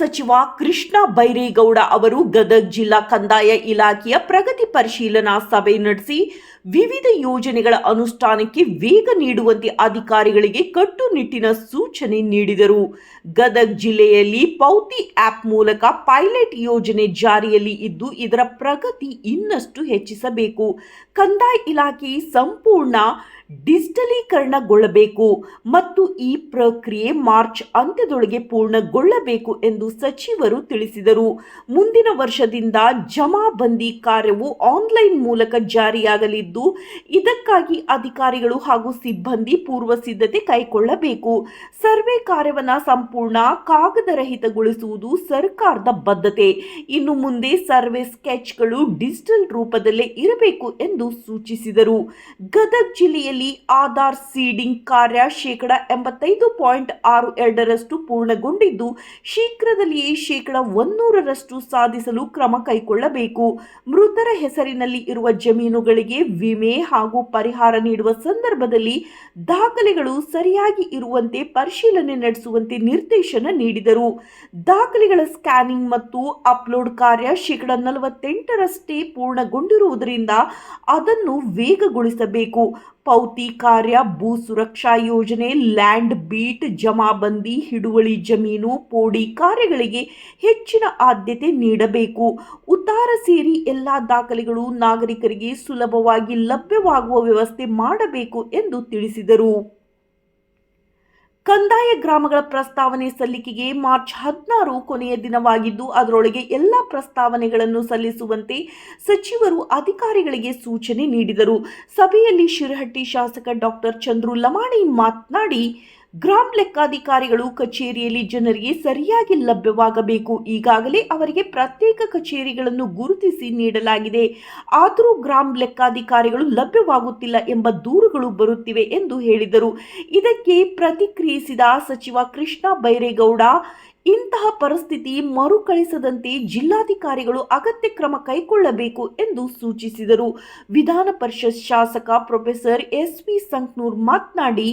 ಸಚಿವ ಕೃಷ್ಣ ಬೈರೇಗೌಡ ಅವರು ಗದಗ ಜಿಲ್ಲಾ ಕಂದಾಯ ಇಲಾಖೆಯ ಪ್ರಗತಿ ಪರಿಶೀಲನಾ ಸಭೆ ನಡೆಸಿ ವಿವಿಧ ಯೋಜನೆಗಳ ಅನುಷ್ಠಾನಕ್ಕೆ ವೇಗ ನೀಡುವಂತೆ ಅಧಿಕಾರಿಗಳಿಗೆ ಕಟ್ಟುನಿಟ್ಟಿನ ಸೂಚನೆ ನೀಡಿದರು. ಗದಗ ಜಿಲ್ಲೆಯಲ್ಲಿ ಪೌತಿ ಆಪ್ ಮೂಲಕ ಪೈಲಟ್ ಯೋಜನೆ ಜಾರಿಯಲ್ಲಿ ಇದ್ದು, ಇದರ ಪ್ರಗತಿ ಇನ್ನಷ್ಟು ಹೆಚ್ಚಿಸಬೇಕು. ಕಂದಾಯ ಇಲಾಖೆ ಸಂಪೂರ್ಣ ಡಿಜಿಟಲೀಕರಣಗೊಳ್ಳಬೇಕು ಮತ್ತು ಈ ಪ್ರಕ್ರಿಯೆ ಮಾರ್ಚ್ ಅಂತ್ಯದೊಳಗೆ ಪೂರ್ಣಗೊಳ್ಳಬೇಕು ಎಂದು ಸಚಿವರು ತಿಳಿಸಿದರು. ಮುಂದಿನ ವರ್ಷದಿಂದ ಜಮಾಬಂದಿ ಕಾರ್ಯವು ಆನ್ಲೈನ್ ಮೂಲಕ ಜಾರಿಯಾಗಲಿದ್ದು, ಇದಕ್ಕಾಗಿ ಅಧಿಕಾರಿಗಳು ಹಾಗೂ ಸಿಬ್ಬಂದಿ ಪೂರ್ವ ಸಿದ್ಧತೆ ಕೈಗೊಳ್ಳಬೇಕು. ಸರ್ವೆ ಕಾರ್ಯವನ್ನು ಸಂಪೂರ್ಣ ಕಾಗದರಹಿತಗೊಳಿಸುವುದು ಸರ್ಕಾರದ ಬದ್ಧತೆ. ಇನ್ನು ಮುಂದೆ ಸರ್ವೆ ಸ್ಕೆಚ್ಗಳು ಡಿಜಿಟಲ್ ರೂಪದಲ್ಲೇ ಇರಬೇಕು ಎಂದು ಸೂಚಿಸಿದರು. ಗದಗ ಜಿಲ್ಲೆಯಲ್ಲಿ ಆಧಾರ್ ಸೀಡಿಂಗ್ ಕಾರ್ಯ ಶೇಕಡ ಎಂಬತ್ತೈದು ಪಾಯಿಂಟ್ ಆರು ಎರಡರಷ್ಟು ಪೂರ್ಣಗೊಂಡಿದ್ದು, ಶೀಘ್ರದಲ್ಲಿಯೇ ಶೇಕಡ ಒನ್ನೂರರಷ್ಟು ಸಾಧಿಸಲು ಕ್ರಮ ಕೈಗೊಳ್ಳಬೇಕು. ಮೃತರ ಹೆಸರಿನಲ್ಲಿ ಇರುವ ಜಮೀನುಗಳಿಗೆ ವಿಮೆ ಹಾಗೂ ಪರಿಹಾರ ನೀಡುವ ಸಂದರ್ಭದಲ್ಲಿ ದಾಖಲೆಗಳು ಸರಿಯಾಗಿ ಇರುವಂತೆ ಪರಿಶೀಲನೆ ನಡೆಸುವಂತೆ ನಿರ್ದೇಶನ ನೀಡಿದರು. ದಾಖಲೆಗಳ ಸ್ಕ್ಯಾನಿಂಗ್ ಮತ್ತು ಅಪ್ಲೋಡ್ ಕಾರ್ಯ ಶೇಕಡ ನಲವತ್ತೆಂಟರಷ್ಟೇ ಪೂರ್ಣಗೊಂಡಿರುವುದರಿಂದ ಅದನ್ನು ವೇಗಗೊಳಿಸಬೇಕು. ಪೌತಿ ಕಾರ್ಯ, ಭೂ ಸುರಕ್ಷಾ ಯೋಜನೆ, ಲ್ಯಾಂಡ್ ಬೀಟ್, ಜಮಾಬಂದಿ, ಹಿಡುವಳಿ ಜಮೀನು, ಪೋಡಿ ಕಾರ್ಯಗಳಿಗೆ ಹೆಚ್ಚಿನ ಆದ್ಯತೆ ನೀಡಬೇಕು. ಉತ್ತಾರ ಸೇರಿ ಎಲ್ಲ ದಾಖಲೆಗಳು ನಾಗರಿಕರಿಗೆ ಸುಲಭವಾಗಿ ಲಭ್ಯವಾಗುವ ವ್ಯವಸ್ಥೆ ಮಾಡಬೇಕು ಎಂದು ತಿಳಿಸಿದರು. ಕಂದಾಯ ಗ್ರಾಮಗಳ ಪ್ರಸ್ತಾವನೆ ಸಲ್ಲಿಕೆಗೆ ಮಾರ್ಚ್ ಹದಿನಾರು ಕೊನೆಯ ದಿನವಾಗಿದ್ದು, ಅದರೊಳಗೆ ಎಲ್ಲ ಪ್ರಸ್ತಾವನೆಗಳನ್ನು ಸಲ್ಲಿಸುವಂತೆ ಸಚಿವರು ಅಧಿಕಾರಿಗಳಿಗೆ ಸೂಚನೆ ನೀಡಿದರು. ಸಭೆಯಲ್ಲಿ ಶಿರಹಟ್ಟಿ ಶಾಸಕ ಡಾಕ್ಟರ್ ಚಂದ್ರು ಲಮಾಣಿ ಮಾತನಾಡಿ ಗ್ರಾಮ ಲೆಕ್ಕಾಧಿಕಾರಿಗಳು ಕಚೇರಿಯಲ್ಲಿ ಜನರಿಗೆ ಸರಿಯಾಗಿ ಲಭ್ಯವಾಗಬೇಕು. ಈಗಾಗಲೇ ಅವರಿಗೆ ಪ್ರತ್ಯೇಕ ಕಚೇರಿಗಳನ್ನು ಗುರುತಿಸಿ ನೀಡಲಾಗಿದೆ. ಆದರೂ ಗ್ರಾಮ ಲೆಕ್ಕಾಧಿಕಾರಿಗಳು ಲಭ್ಯವಾಗುತ್ತಿಲ್ಲ ಎಂಬ ದೂರುಗಳು ಬರುತ್ತಿವೆ ಎಂದು ಹೇಳಿದರು. ಇದಕ್ಕೆ ಪ್ರತಿಕ್ರಿಯಿಸಿದ ಸಚಿವ ಕೃಷ್ಣ ಬೈರೇಗೌಡ, ಇಂತಹ ಪರಿಸ್ಥಿತಿ ಮರುಕಳಿಸದಂತೆ ಜಿಲ್ಲಾಧಿಕಾರಿಗಳು ಅಗತ್ಯ ಕ್ರಮ ಕೈಗೊಳ್ಳಬೇಕು ಎಂದು ಸೂಚಿಸಿದರು. ವಿಧಾನ ಪರಿಷತ್ ಶಾಸಕ ಪ್ರೊಫೆಸರ್ ಎಸ್ ವಿ ಸಂಕ್ನೂರ್ ಮಾತನಾಡಿ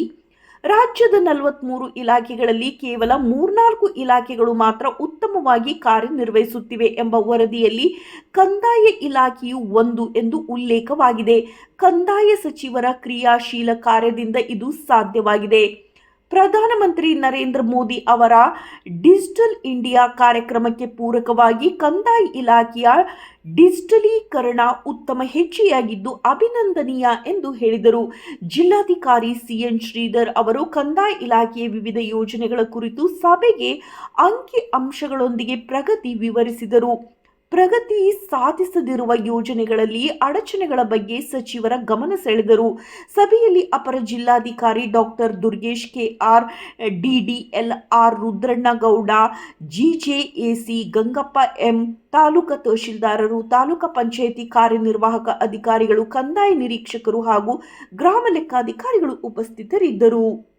ರಾಜ್ಯದ ನಲವತ್ಮೂರು ಇಲಾಖೆಗಳಲ್ಲಿ ಕೇವಲ ಮೂರ್ನಾಲ್ಕು ಇಲಾಖೆಗಳು ಮಾತ್ರ ಉತ್ತಮವಾಗಿ ಕಾರ್ಯನಿರ್ವಹಿಸುತ್ತಿವೆ ಎಂಬ ವರದಿಯಲ್ಲಿ ಕಂದಾಯ ಇಲಾಖೆಯು ಒಂದು ಎಂದು ಉಲ್ಲೇಖವಾಗಿದೆ. ಕಂದಾಯ ಸಚಿವರ ಕ್ರಿಯಾಶೀಲ ಕಾರ್ಯದಿಂದ ಇದು ಸಾಧ್ಯವಾಗಿದೆ. ಪ್ರಧಾನಮಂತ್ರಿ ನರೇಂದ್ರ ಮೋದಿ ಅವರ ಡಿಜಿಟಲ್ ಇಂಡಿಯಾ ಕಾರ್ಯಕ್ರಮಕ್ಕೆ ಪೂರಕವಾಗಿ ಕಂದಾಯ ಇಲಾಖೆಯ ಡಿಜಿಟಲೀಕರಣ ಉತ್ತಮ ಹೆಜ್ಜೆಯಾಗಿದ್ದು ಅಭಿನಂದನೀಯ ಎಂದು ಹೇಳಿದರು. ಜಿಲ್ಲಾಧಿಕಾರಿ ಸಿಎನ್ ಶ್ರೀಧರ್ ಅವರು ಕಂದಾಯ ಇಲಾಖೆಯ ವಿವಿಧ ಯೋಜನೆಗಳ ಕುರಿತು ಸಭೆಗೆ ಅಂಕಿ ಅಂಶಗಳೊಂದಿಗೆ ಪ್ರಗತಿ ವಿವರಿಸಿದರು. ಪ್ರಗತಿ ಸಾಧಿಸದಿರುವ ಯೋಜನೆಗಳಲ್ಲಿ ಅಡಚಣೆಗಳ ಬಗ್ಗೆ ಸಚಿವರ ಗಮನ ಸೆಳೆದರು. ಸಭೆಯಲ್ಲಿ ಅಪರ ಜಿಲ್ಲಾಧಿಕಾರಿ doctor Durgesh KR DDL R Rudrannagowda, GJAC Gangappa M, taluka ತಹಶೀಲ್ದಾರರು, ತಾಲೂಕಾ ಪಂಚಾಯಿತಿ ಕಾರ್ಯನಿರ್ವಾಹಕ ಅಧಿಕಾರಿಗಳು, ಕಂದಾಯ ನಿರೀಕ್ಷಕರು ಹಾಗೂ ಗ್ರಾಮ ಲೆಕ್ಕಾಧಿಕಾರಿಗಳು ಉಪಸ್ಥಿತರಿದ್ದರು.